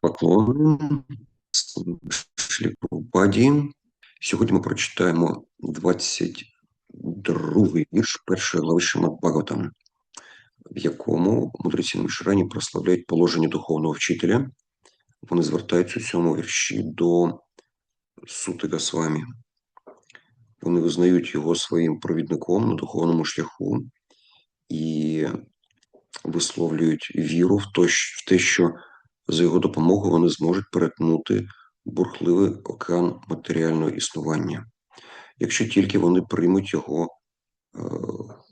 Поклон Шліпопаді. Сьогодні ми прочитаємо 22-й вірш першої глави Шимат Бхагаватам, в якому мудреці Мішрані прославляють положення духовного вчителя. Вони звертаються у цьому вірші до Сути Госвамі. Вони визнають його своїм провідником на духовному шляху і висловлюють віру в те, що за його допомогою вони зможуть перетнути бурхливий океан матеріального існування, якщо тільки вони приймуть його е,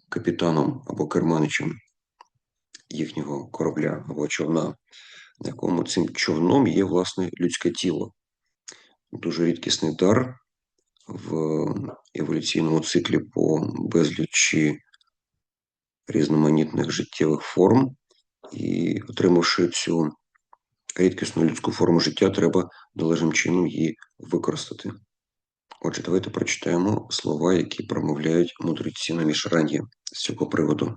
капітаном або керманичем їхнього корабля або човна, на якому цим човном є власне людське тіло. Дуже рідкісний дар в еволюційному циклі по безлічі різноманітних життєвих форм, і отримавши цю рідкісну людську форму життя, треба належним чином її використати. Отже, давайте прочитаємо слова, які промовляють мудреці на мішрангі з цього приводу.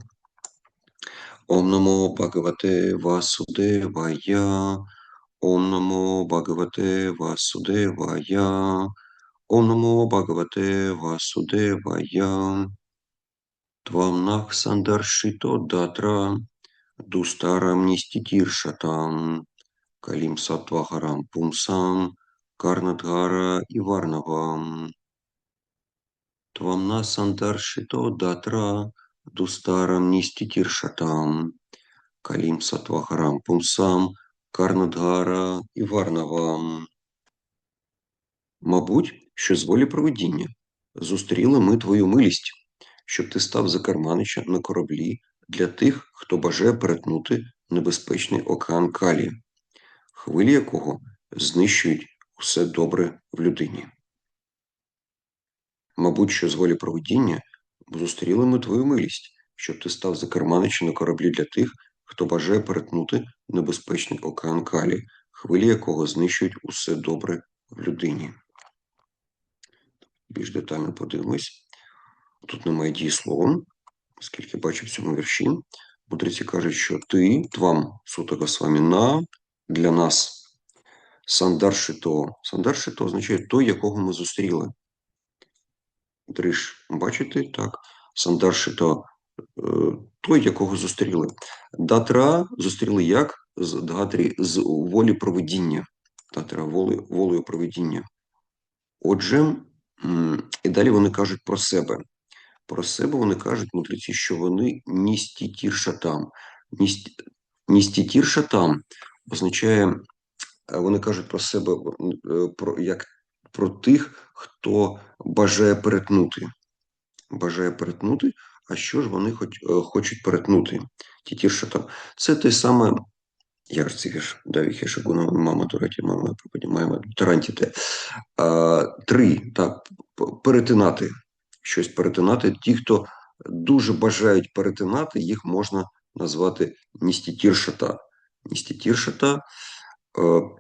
Ом намо Бхагавате Васудевая, Ом намо Бхагавате Васудевая, Ом намо Бхагавате Васудевая, Твам нах сандаршито датра, Дустарам ністітіршатам, Калим Сатвахарам Пумсам, Карнадгара и Варнавам. Твамна Сандаршито Датра, Дустарам Ністітіршатам, Калим Сатвахарам Пумсам, Карнадгара і Варнавам. Мабуть, що з волі провидіння зустріли ми твою милість, щоб ти став за керманича на кораблі для тих, хто бажає перетнути небезпечний океан Калі хвилі якого знищують усе добре в людині. Мабуть, що з волі проведіння зустріли ми твою милість, щоб ти став за керманичем на кораблі для тих, хто бажає перетнути небезпечний океан Калі, хвилі якого знищують усе добре в людині. Більш детально подивимось. Тут немає дієсловом, оскільки бачу в цьому вірші. Мудреці кажуть, що ти, твам сутага з вами на для нас сандаршито. Сандаршито означає той, якого ми зустріли. Дриж, бачите, так? Сандаршито е, той, якого зустріли. Датра зустріли як? З Датрі з волі проведіння. Датра воли, волею проведіння. Отже, і далі вони кажуть про себе. Про себе вони кажуть, мудреці, що вони ністітіршатам. Ністітіршатам означає, е, вони кажуть про себе е, про, як про тих, хто бажає перетнути. Бажає перетнути, а що ж вони хоч, е, хочуть перетнути? Тітіршатам. Це те саме. Як ж це вірш? Давіхе Шагуна, мама Тураті, мама піднімаємо Тарантіте. Три, так, перетинати. Щось перетинати. Ті, хто дуже бажають перетинати, їх можна назвати ністітіршата. Ністітіршата, е,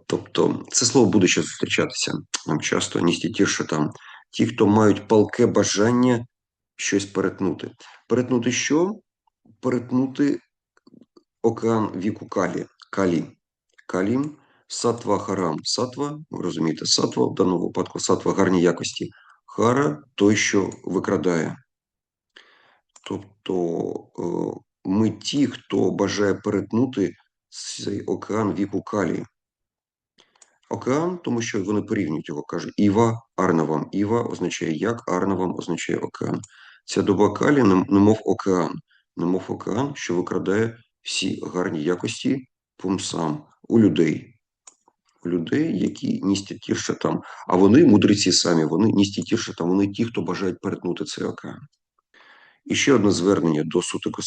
тобто це слово буде ще зустрічатися нам часто. Ністітіршата. Ті, хто мають палке бажання щось перетнути. Перетнути що? Перетнути океан віку Калі. Калі. Калім, сатва харам. Сатва, ви розумієте, сатва в даному випадку сатва гарні якості. Хара той, що викрадає. Тобто е, ми ті, хто бажає перетнути цей океан віку Калі. Океан, тому що вони порівнюють його, кажуть Іва Арнавам. Іва означає як, Арнавам означає океан. Ця доба Калі, немов океан, немов океан, що викрадає всі гарні якості пумсам у людей. У людей, які ністітірше там, а вони мудреці самі, вони ністітірше там, вони ті, хто бажають перетнути цей океан. І ще одне звернення до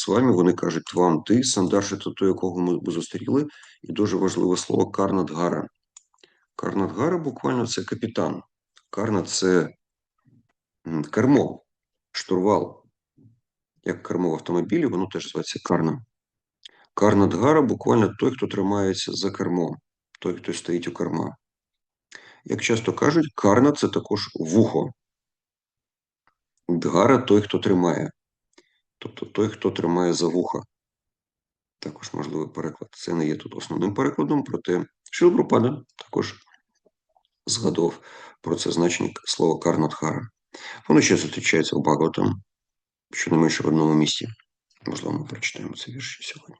вами. Вони кажуть вам ти, Сандарши, то той, якого ми зустріли, і дуже важливе слово Карнадгара. Карнадгара буквально це капітан. Карна це кермо, штурвал. Як кермо в автомобілі, воно теж зветься карна. Карнадгара буквально той, хто тримається за кермо, той, хто стоїть у керма. Як часто кажуть, карна це також вухо. Дгара той, хто тримає. Тобто той, хто тримає за вуха. Також можливий переклад. Це не є тут основним перекладом, проте Шилпрапада також згадував про це значення слова Карнатхара. Воно ще зустрічається у Багаватам, щонайменше в одному місці. Можливо, ми прочитаємо це вірші сьогодні.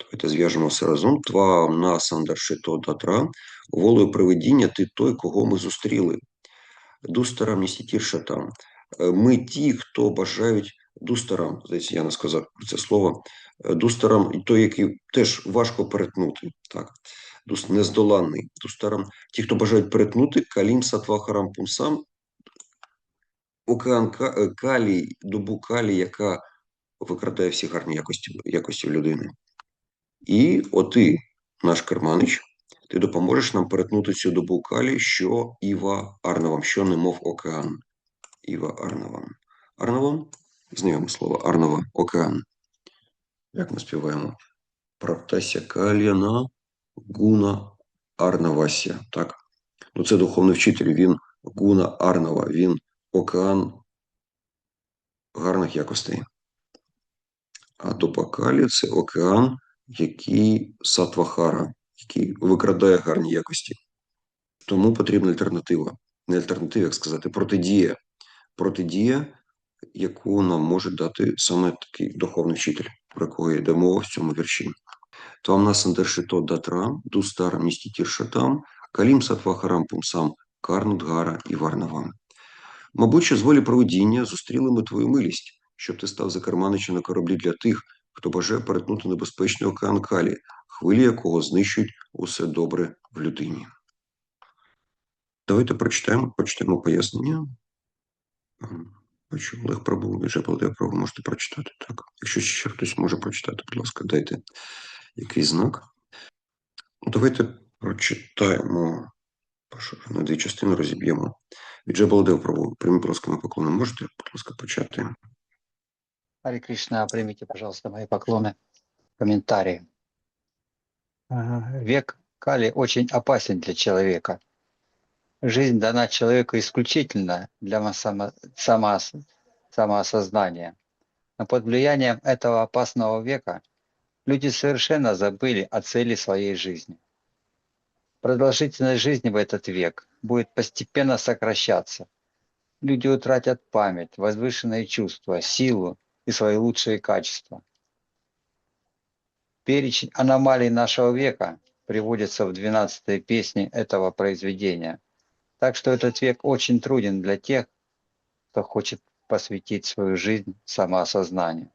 Давайте зв'яжемо все разом. Тва нас андаршито датра, волею привидіння ти той, кого ми зустріли. Дустарам нісітіршатам. Е, Ми ті, хто бажають дустарам, здається, я не сказав про це слово. Е, Дустарам, і той, який теж важко перетнути. Так, нездоланний. Дустарам, ті, хто бажають перетнути, калім сатвахарам пумсам, океан е, калій, добу калій, яка викрадає всі гарні якості, якості людини. І оти, наш керманич, ти допоможеш нам перетнути цю добу калі, що Іва Арнавам, що немов океан. Іва Арнавам. Арнавам, знайоме слово, Арнава, океан. Як ми співаємо? Праптася каліна гуна Арнавася. Так? Ну, це духовний вчитель, він гуна Арнава, він океан гарних якостей. А Допакалі це океан, який сатвахара, який викрадає гарні якості. Тому потрібна альтернатива. Не альтернатива, як сказати, протидія. Протидія, яку нам може дати саме такий духовний вчитель, про якого йде мова в цьому вірші. Там нас андершито датра, дустар містітіршатам, калім сатвахарам пумсам, карнудгара і варнавам. Мабуть, що з волі провидіння зустріли ми твою милість, щоб ти став за керманича на кораблі для тих, хто бажає перетнути небезпечний океан Калі, хвилі якого знищують усе добре в людині. Давайте прочитаємо, прочитаємо пояснення. Бачу, Олег Прабу, вже Прабу, можете прочитати. Так. Якщо ще хтось може прочитати, будь ласка, дайте якийсь знак. Ну, Давайте прочитаємо. Прошу, на дві частини розіб'ємо. Від Джабалдев Прабу, прямі, будь ласка, на поклони можете, будь ласка, почати. Харе Кришна, примите, пожалуйста, мои поклоны. Комментарии. Ага, Век Кали очень опасен для человека. Жизнь дана человеку исключительно для само, самоос- самоосознания. Но под влиянием этого опасного века люди совершенно забыли о цели своей жизни. Продолжительность жизни в этот век будет постепенно сокращаться. Люди утратят память, возвышенные чувства, силу и свои лучшие качества. Перечень аномалий нашего века приводится в 12 песне этого произведения. Так что этот век очень труден для тех, кто хочет посвятить свою жизнь самоосознанию.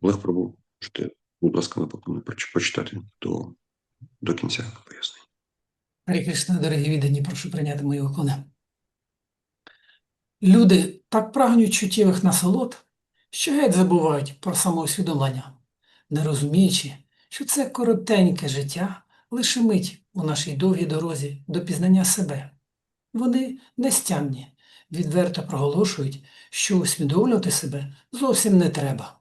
Олег Прабу, можете, будь ласка, на поклони почитати до, до кінця пояснення. Гарі Кришна, дорогі віддані, прошу прийняти мої уклони. Люди так прагнуть чуттєвих насолод, що геть забувають про самоусвідомлення, не розуміючи, що це коротеньке життя лише мить у нашій довгій дорозі до пізнання себе. Вони нестямні, відверто проголошують, що усвідомлювати себе зовсім не треба.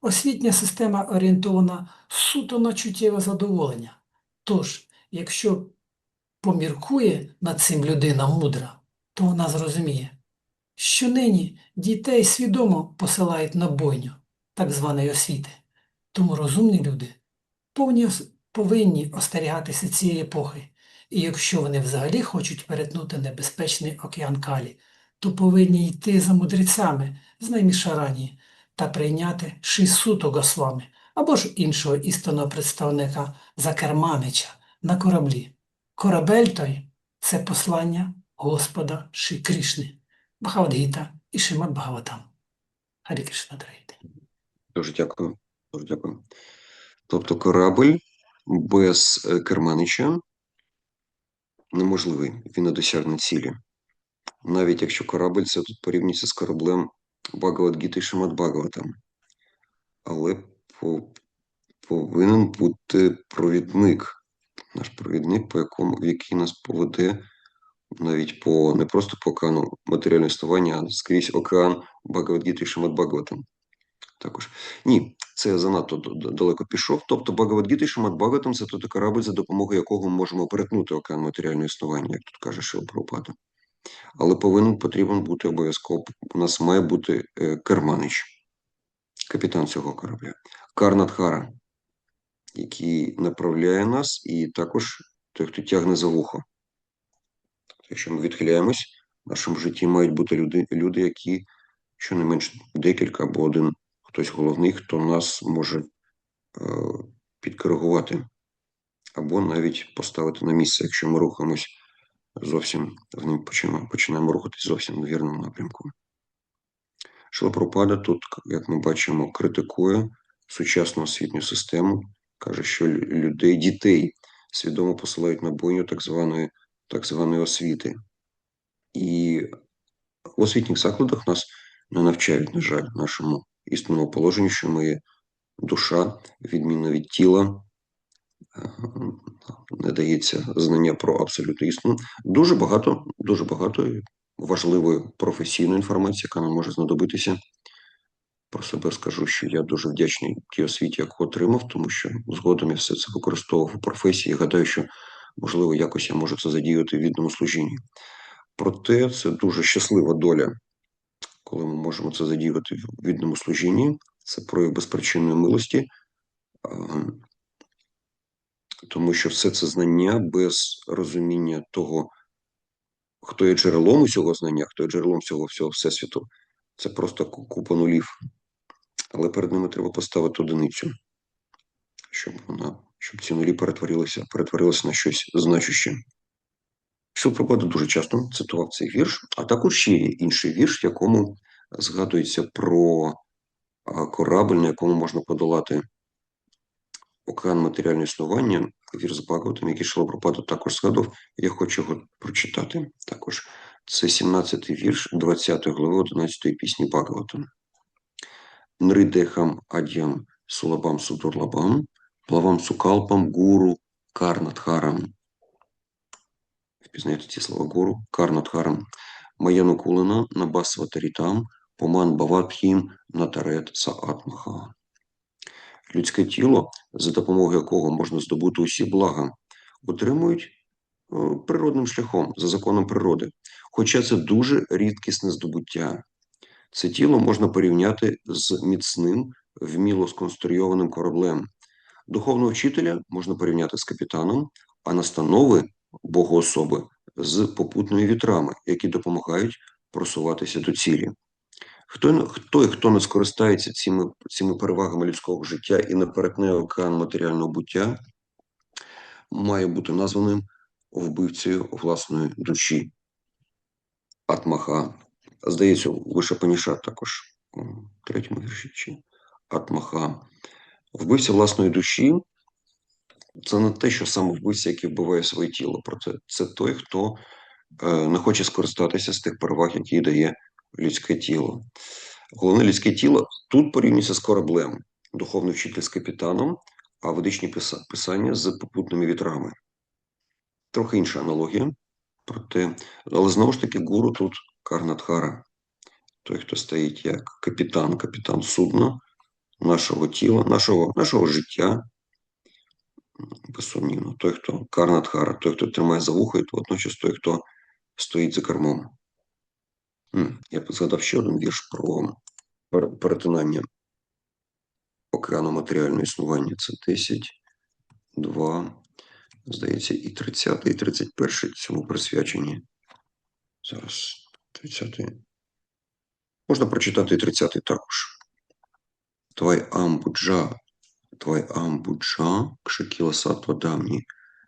Освітня система орієнтована суто на чуттєве задоволення. Тож, якщо поміркує над цим людина мудра, то вона зрозуміє, що нині дітей свідомо посилають на бойню так званої освіти. Тому розумні люди повні, повинні остерігатися цієї епохи. І якщо вони взагалі хочуть перетнути небезпечний океан Калі, то повинні йти за мудрецями з наймішарані та прийняти Шисуту Госвами або ж іншого істинного представника Закерманича на кораблі. Корабель той це послання Господа Ши Кришни, Бхагавадгіта і Шимат Бхагаватам. Харі Кришна дорогі. Дуже дякую. Дуже дякую. Тобто корабль без е, керманича неможливий, він не досягне цілі. Навіть якщо корабль це тут порівнюється з кораблем Багавадгіти і Шимат Багаватам. Але по, повинен бути провідник, наш провідник, по якому, який нас поведе навіть по не просто по океану матеріального існування, а скрізь океан Багавадгіти і Шимат Багаватам. Також ні, це занадто д- д- далеко пішов. Тобто Багавадгіта і Шимат Багаватам – це той корабль, за допомогою якого ми можемо перетнути океан матеріального існування, як тут каже Шил Прабхупада. Але повинен потрібен бути обов'язково. У нас має бути е, керманич. капітан цього корабля. Карнатхара, який направляє нас, і також той, хто тягне за вухо. Якщо ми відхиляємось, в нашому житті мають бути люди, люди які щонайменш декілька або один хтось головний, хто нас може е, підкоригувати, або навіть поставити на місце, якщо ми рухаємось зовсім в ним починаємо, починаємо рухатись зовсім в вірному напрямку. Шилапропада тут, як ми бачимо, критикує сучасну освітню систему, каже, що людей, дітей свідомо посилають на бойню так званої, так званої освіти. І в освітніх закладах нас не навчають, на жаль, нашому істинному положенню, що ми душа, відмінна від тіла, е, не дається знання про абсолютну істину. Дуже багато, дуже багато важливої професійної інформації, яка нам може знадобитися. Про себе скажу, що я дуже вдячний тій освіті, яку отримав, тому що згодом я все це використовував у професії. Гадаю, що можливо якось я можу це задіяти в відному служінні. Проте це дуже щаслива доля, коли ми можемо це задіювати в відному служінні. Це прояв безпричинної милості, тому що все це знання без розуміння того, хто є джерелом усього знання, хто є джерелом всього всього всесвіту, це просто купа нулів. Але перед ними треба поставити одиницю, щоб вона, щоб ці нулі перетворилися, перетворилися на щось значуще. Шилпропада дуже часто цитував цей вірш, а також ще є інший вірш, в якому згадується про корабль, на якому можна подолати океан матеріального існування, вірш з Багаватом, який Шилапропада також згадував. Я хочу його прочитати також. Це 17-й вірш 20 глави 11-ї пісні Багавата. Нридехам адям сулабам судурлабам, плавам сукалпам гуру карнатхарам. Впізнаєте ці слова гуру карнатхарам. Маяну кулина набасватарітам, поман баватхім натарет саатмаха. Людське тіло, за допомогою якого можна здобути усі блага, отримують е, природним шляхом, за законом природи. Хоча це дуже рідкісне здобуття. Це тіло можна порівняти з міцним, вміло сконструйованим кораблем. Духовного вчителя можна порівняти з капітаном, а настанови богоособи з попутними вітрами, які допомагають просуватися до цілі. Хто, хто і хто не скористається цими, цими перевагами людського життя і не перетне океан матеріального буття, має бути названим вбивцею власної душі. Атмаха. Здається, вище Паніша також третьому вірші. Атмаха. Вбивця власної душі це не те, що саме вбивця, який вбиває своє тіло. Проте це той, хто е, не хоче скористатися з тих переваг, які дає людське тіло. Головне людське тіло тут порівнюється з кораблем, духовний вчитель з капітаном, а ведичні писання з попутними вітрами. Трохи інша аналогія, проте, але знову ж таки, гуру тут Карнатхара, той, хто стоїть як капітан, капітан судна нашого тіла, нашого, нашого життя. Безсумнівно, той, хто Карнатхара, той, хто тримає за вухо, і водночас той, хто стоїть за кермом. Я б згадав ще один вірш про перетинання океану матеріального існування. Це 10, 2, здається, і 30, і 31 цьому присвячені. Зараз 30. Можна прочитати і 30 також. Твай амбуджа, твай амбуджа, кшикіла сатва дамні,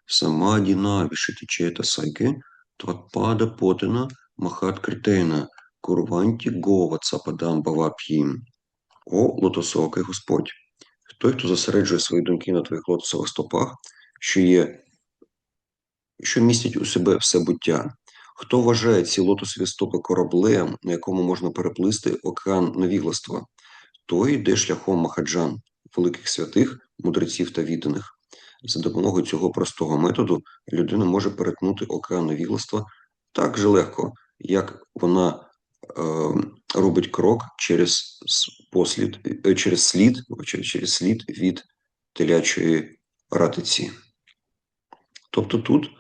самаді навішити чета сайки, тватпада потина, махат критена, курванті гова цападам бавап'їм. О, лотосоокий Господь! Той, хто зосереджує свої думки на твоїх лотосових стопах, що є, що містять у себе все буття. Хто вважає ці лотосові стопи кораблем, на якому можна переплисти океан невігластва, той йде шляхом Махаджан, великих святих, мудреців та відданих. За допомогою цього простого методу людина може перетнути океан невігластва так же легко, як вона е, робить крок через послід, е, через слід, через слід від телячої ратиці. Тобто тут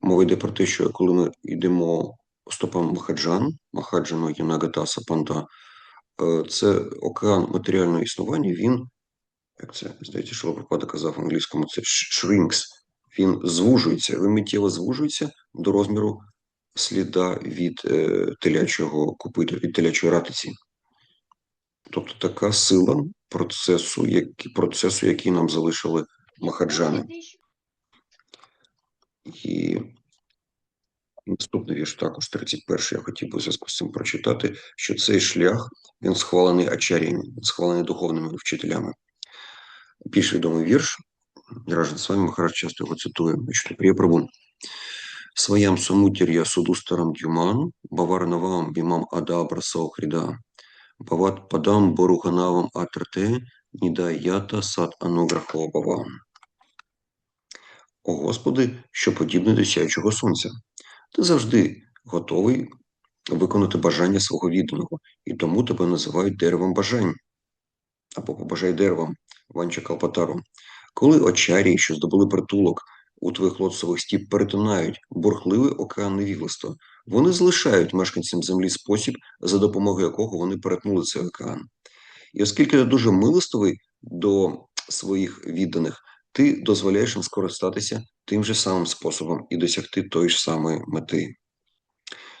мова йде про те, що коли ми йдемо стопам Махаджан, Махаджану Янагатаса Панда, е, це океан матеріального існування, він, як це, здається, Шилопропада казав в англійському, це sh- shrinks, він звужується, він миттєво звужується до розміру сліда від е, телячого копита, від телячої ратиці. Тобто така сила процесу, які, процесу, який нам залишили махаджани. І наступний вірш також 31 я хотів би в зв'язку з цим прочитати, що цей шлях він схвалений ачарями, він схвалений духовними вчителями. Більш відомий вірш, Раджан з вами Махарадж часто його цитує, Прабу. Своям сумутір'я суду старам дюман, бавар навам бімам ада брасау хріда, бават падам боруханавам атрте, ніда ята сад ануграхова бавам. О Господи, що подібне до сяючого сонця. Ти завжди готовий виконати бажання свого відданого, і тому тебе називають деревом бажань або побажай деревом Ванча Калпатару. Коли очарії, що здобули притулок у твоїх лотосових стіп, перетинають бурхливий океан невігластва, вони залишають мешканцям землі спосіб, за допомогою якого вони перетнули цей океан. І оскільки ти дуже милостивий до своїх відданих, ти дозволяєш їм скористатися тим же самим способом і досягти тої ж самої мети.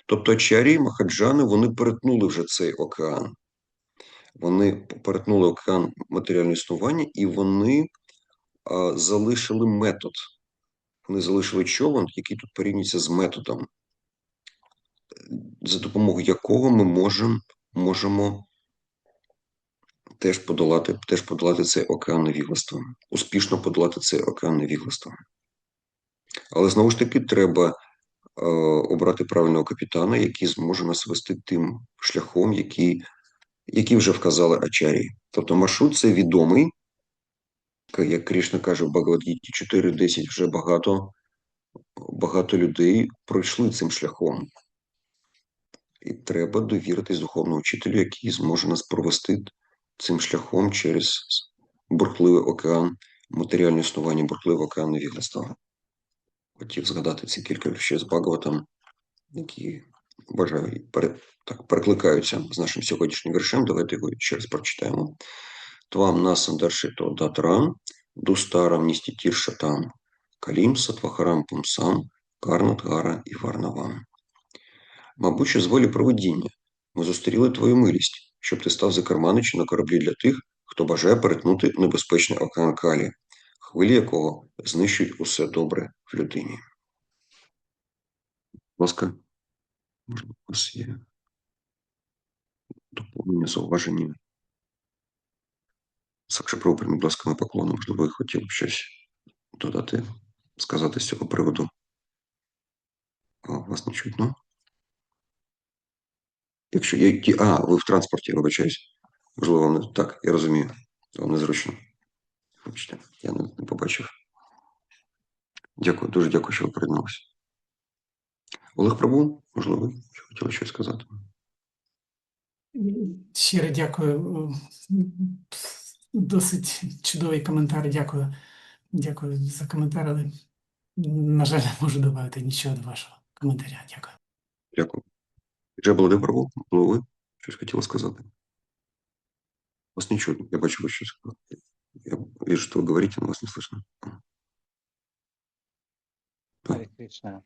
Тобто чарі Махаджани вони перетнули вже цей океан. Вони перетнули океан матеріального існування і вони а, залишили метод. Вони залишили човен, який тут порівнюється з методом, за допомогою якого ми можемо, можемо теж подолати, теж подолати цей океан невігластва, успішно подолати цей океан невігластва. Але знову ж таки треба е, обрати правильного капітана, який зможе нас вести тим шляхом, який, який вже вказали Ачарі. Тобто маршрут це відомий, як Крішна каже в Багавадгіті 4.10 вже багато, багато людей пройшли цим шляхом. І треба довіритись духовному вчителю, який зможе нас провести цим шляхом через бурхливий океан матеріального існування, бурхливий океан невігластва. Хотів згадати ці кілька речей з Багаватом, які пере, так, перекликаються з нашим сьогоднішнім віршем. Давайте його ще раз прочитаємо. Твам насам даршито датрам, дустарам ністітір шатам, калім сатвахарам пумсам, карнатгара і варнавам. Мабуть, що з волі провидіння ми зустріли твою милість, щоб ти став за керманичем на кораблі для тих, хто бажає перетнути небезпечний океан Калі, хвилі якого знищують усе добре в людині. Будь ласка, можливо, у вас є доповнення, зауваження. Сакшапру, будь ласка, ми поклону, можливо, ви хотіли б щось додати, сказати з цього приводу. Вас не чутно. Якщо є ті. А, ви в транспорті, вибачаюсь. Можливо, вам не так, я розумію. Вам незручно. Вибачте, я не побачив. Дякую, дуже дякую, що ви приєдналися. Олег Прабу, можливо, ви хотіли щось сказати. Щиро дякую. Досить чудовий коментар. Дякую. Дякую за коментар, але, на жаль, не можу додати нічого до вашого коментаря. Дякую. Дякую. Вже були Прабу, було ви щось хотіли сказати. Вас не чутно, я бачу, ви щось сказали. Я вижу, что вы говорите, но вас не слышно. Кришна.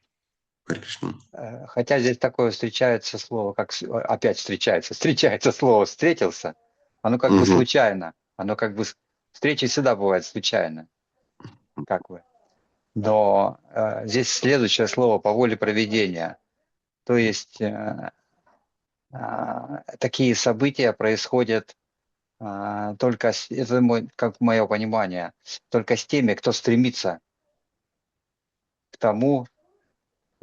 Кришна. Э, Хотя здесь такое встречается слово, как опять встречается, встречается слово встретился, оно как бы Мгм. случайно, оно как бы встречи всегда бывают случайно, как бы. Но э, здесь следующее слово по воле проведения, то есть э, а, такие события происходят а, только с, это мой, как мое понимание, только с теми, кто стремится к тому,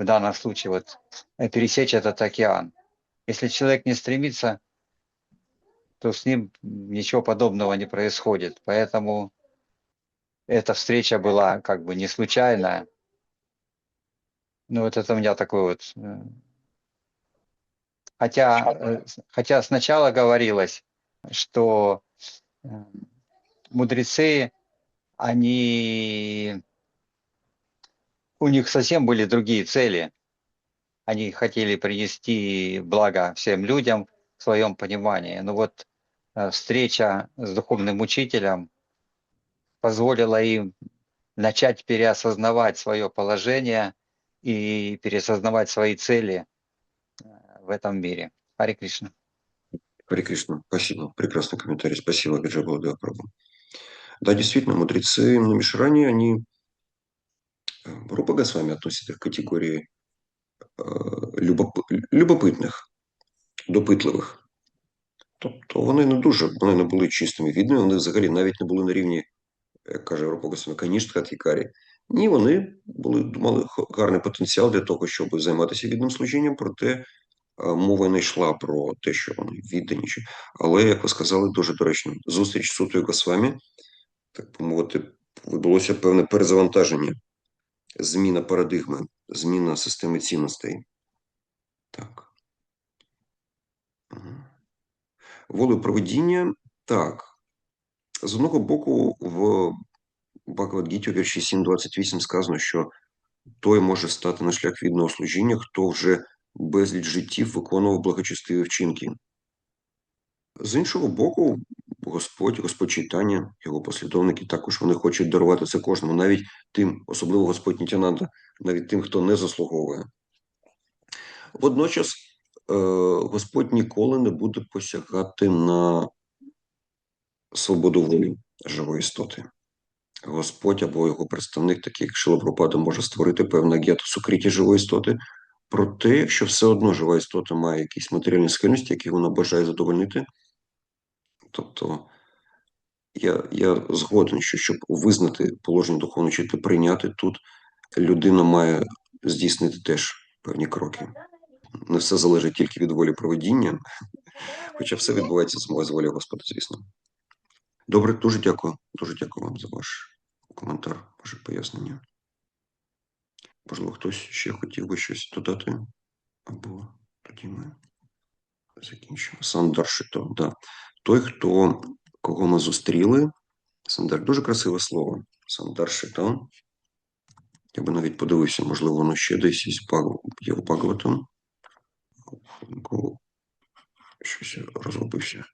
в данном случае вот э, пересечь этот океан. Если человек не стремится, то с ним ничего подобного не происходит. Поэтому эта встреча была как бы не случайная. Ну вот это у меня такой вот... э, Хотя, э, хотя сначала говорилось, что мудрецы, они... У них совсем были другие цели. Они хотели принести благо всем людям в своем понимании. Но вот э, встреча с духовным учителем позволила им начать переосознавать свое положение и переосознавать свои цели э, в этом мире. Харе Кришна. Харе Кришна, спасибо. Прекрасный комментарий. Спасибо, Гаджа Баладева Прабhu. Да, действительно, мудрецы на Мишране, они э, Рупа Госвами относят их к категории любоп- любопитних, допитливих. Тобто вони не дуже, вони не були чистими відними, вони взагалі навіть не були на рівні, як каже Госвами, каніштка Тікарі. Ні, вони були, мали гарний потенціал для того, щоб займатися відним служінням, проте е, мова не йшла про те, що вони відданіші. Але, як ви сказали, дуже доречно, зустріч з Сутою Госвамі, так би відбулося певне перезавантаження, зміна парадигми, зміна системи цінностей. Так. Мгм. Так. З одного боку, в Бхагавадгіті у вірші 7.28 сказано, що той може стати на шлях відного служіння, хто вже безліч життів виконував благочестиві вчинки. З іншого боку, Господь, Господь читання, його послідовники також вони хочуть дарувати це кожному, навіть тим, особливо Господь Нітянанда, навіть тим, хто не заслуговує. Водночас е, Господь ніколи не буде посягати на свободу волі живої істоти. Господь або його представник, такий як Шилапропада, може створити певне аг'яту сукриті живої істоти. Проте, якщо все одно жива істота має якісь матеріальні схильності, які вона бажає задовольнити, тобто я, я згоден, що щоб визнати положення духовного вчителя, прийняти тут, людина має здійснити теж певні кроки. Не все залежить тільки від волі проведіння, хоча все відбувається з волі Господа, звісно. Добре, дуже дякую. Дуже дякую вам за ваш коментар, ваше пояснення. Можливо, хтось ще хотів би щось додати? Або тоді ми закінчимо. Сандар Шито, да. Той, хто, кого ми зустріли, Сандар, дуже красиве слово. Сандар Шито. Я би навіть подивився, можливо, воно ще десь є в. Щось я розгубився.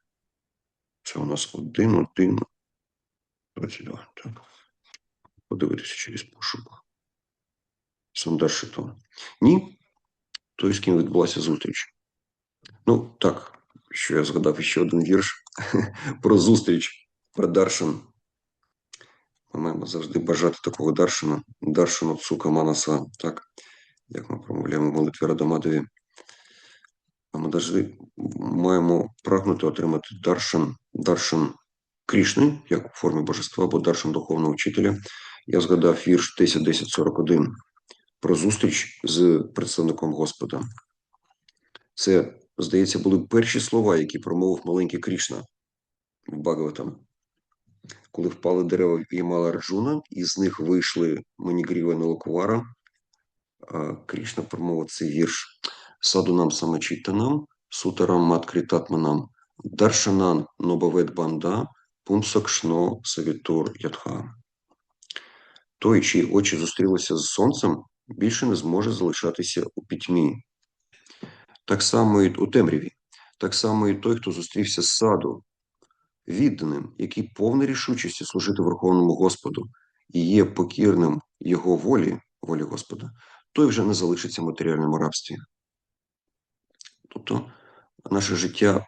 Це у нас один, один, 22. Так. Подивитися через пошук. Сандар Шито. Ні, той, з ким відбулася зустріч. Ну, так, що я згадав ще один вірш про зустріч, про Даршин. Ми маємо завжди бажати такого Даршина, Даршину Цука Манаса, так, як ми промовляємо в молитві Радамадові. А ми завжди маємо прагнути отримати Даршин, Даршин Крішни, як у формі божества, або Даршин духовного вчителя. Я згадав вірш 10.10.41 про зустріч з представником Господа. Це, здається, були перші слова, які промовив маленький Крішна в Багаватам. Коли впали дерева Ямала Раджуна, і з них вийшли Манігріва і Налакувара, Крішна промовив цей вірш Садунам самачитанам, сутарам маткритатманам, даршанан нобавет банда, пумсакшно савітур ядха. Той, чиї очі зустрілися з сонцем, більше не зможе залишатися у пітьмі. Так само і у темряві. Так само і той, хто зустрівся з саду, відданим, який повний рішучості служити Верховному Господу і є покірним його волі, волі Господа, той вже не залишиться в матеріальному рабстві. Тобто наше життя,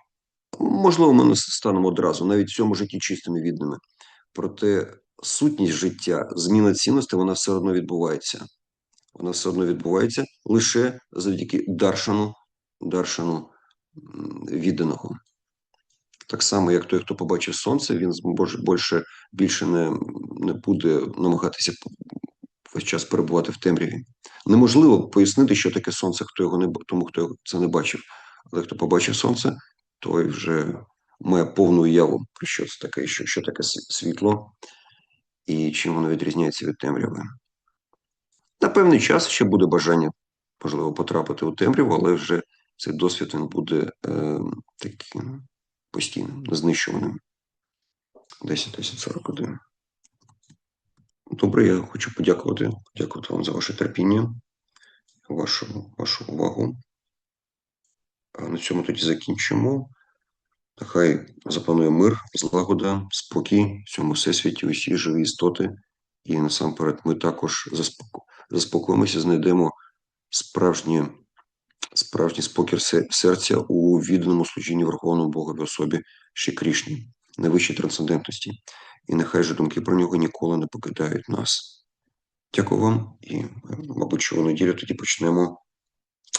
можливо, ми не станемо одразу, навіть в цьому житті чистими відними. Проте сутність життя, зміна цінностей, вона все одно відбувається. Вона все одно відбувається лише завдяки даршану, даршану відданого. Так само, як той, хто побачив сонце, він більше, більше не, не буде намагатися весь час перебувати в темряві. Неможливо пояснити, що таке сонце, хто його не тому, хто це не бачив. Але хто побачив сонце, той вже має повну уяву про що це таке, що, що таке світло і чим воно відрізняється від темряви. На певний час ще буде бажання, можливо, потрапити у темряву, але вже цей досвід він буде е, таким постійним, незнищуваним. 10-10-41. Добре, я хочу подякувати, подякувати вам за ваше терпіння, вашу, вашу увагу. А на цьому тоді закінчимо. Нехай запанує мир, злагода, спокій в цьому всесвіті, усі живі істоти. І насамперед ми також заспоко- заспокоїмося, знайдемо справжнє, справжній спокір серця у відданому служінні Верховному Богові особі Ші Крішні, найвищій трансцендентності. І нехай же думки про нього ніколи не покидають нас. Дякую вам. І, е, мабуть, що неділю тоді почнемо.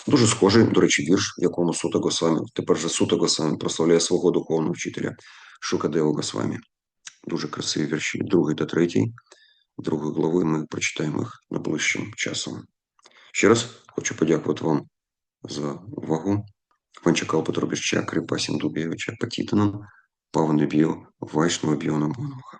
Дуже схожий, до речі, вірш, в якому Сута Госвамі, тепер же Сута Госвамі прославляє свого духовного вчителя Шукадева Госвамі. Дуже красиві вірші, другий та третій. Другої глави ми прочитаємо їх найближчим часом. Ще раз хочу подякувати вам за увагу. Ванчакал Петро Бірчак, Крипа Сіндубєвича, Патітинам, Павне Біо, вайшного Біона Бонуха.